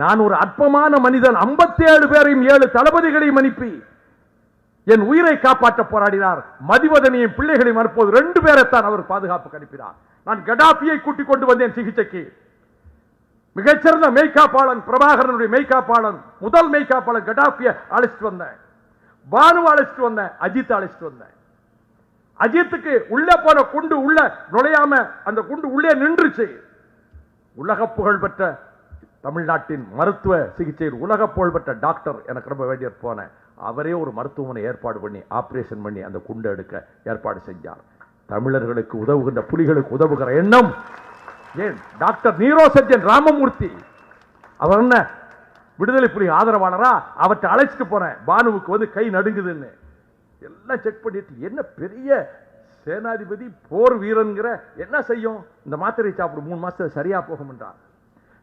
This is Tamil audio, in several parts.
நான் ஒரு அற்பமான மனிதன். 57 பேரையும் ஏழு தளபதிகளையும் அனுப்பி என் உயிரை காப்பாற்ற போராடினார். மதிவதனையும் பிள்ளைகளையும் அனுப்புவது ரெண்டு பேரைத்தான் அவர் பாதுகாப்புக்கு அனுப்பினார். நான் கடாபியை கூட்டிக் கொண்டு வந்தேன் சிகிச்சைக்கு. மிகச்சிறந்த மெய்காப்பாளன் பிரபாகரனுடைய மெய்காப்பாளன் முதல் மெய்காப்பாளன் கடாபியை அழைச்சிட்டு வந்தேன். பானு அழைச்சிட்டு வந்தேன் அஜித் அழைச்சிட்டு வந்தேன். அஜித்துக்கு உள்ள போன குண்டு உள்ள நுழையாம அந்த குண்டு உள்ளே நின்றுச்சு. உலக புகழ் பெற்ற தமிழ்நாட்டின் மருத்துவ சிகிச்சையில் உலக புகழ்பெற்ற டாக்டர் எனக்கு ரொம்ப வேண்டிய போனேன் அவரே ஒரு மருத்துவமனை ஏற்பாடு பண்ணி ஆப்ரேஷன் பண்ணி அந்த குண்டை எடுக்க ஏற்பாடு செஞ்சார். தமிழர்களுக்கு உதவுகின்ற புலிகளுக்கு உதவுகிற எண்ணம். ஏன்? Doctor neuro surgeon Ramamurthy. அவர் என்ன? விடுதலை புலி ஆதரவாளரா? அவற்றை அழைச்சிட்டு போனேன். பானுவுக்கு வந்து கை நடுங்குதுன்னு. எல்லாம் செக் பண்ணிட்டு என்ன பெரிய சேனாதிபதி போர் வீரன்கிற என்ன செய்யும்? இந்த மாத்திரை சாப்பிடும் மூணு மாசத்துல சரியா போகும் என்றார்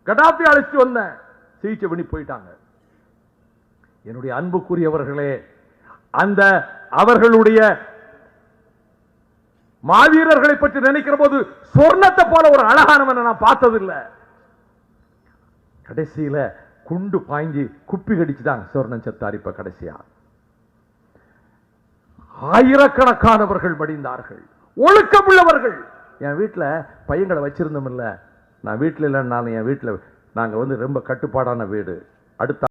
கடாபி அழைச்சிட்டு வந்தேன் சிகிச்சை பண்ணி போயிட்டாங்க. என்னுடைய அன்புக்குரியவர்களே அந்த அவர்களுடைய மாவீரர்களை பற்றி நினைக்கிற போது சொர்ணத்தை போல ஒரு அழகானவனை நான் பார்த்ததில்லை. கடைசியில குண்டு பாய்ஞ்சி குப்பி கடிச்சுட்டாங்க சொர்ணம் செத்தார் இப்ப கடைசியா. ஆயிரக்கணக்கானவர்கள் மடிந்தார்கள். ஒழுக்கமுள்ளவர்கள். என் வீட்டில் பையங்களை வச்சிருந்தோம் இல்லை நான் வீட்டில் இல்லைன்னாலும் என் வீட்டில் நாங்கள் வந்து ரொம்ப கட்டுப்பாடான வீடு. அடுத்த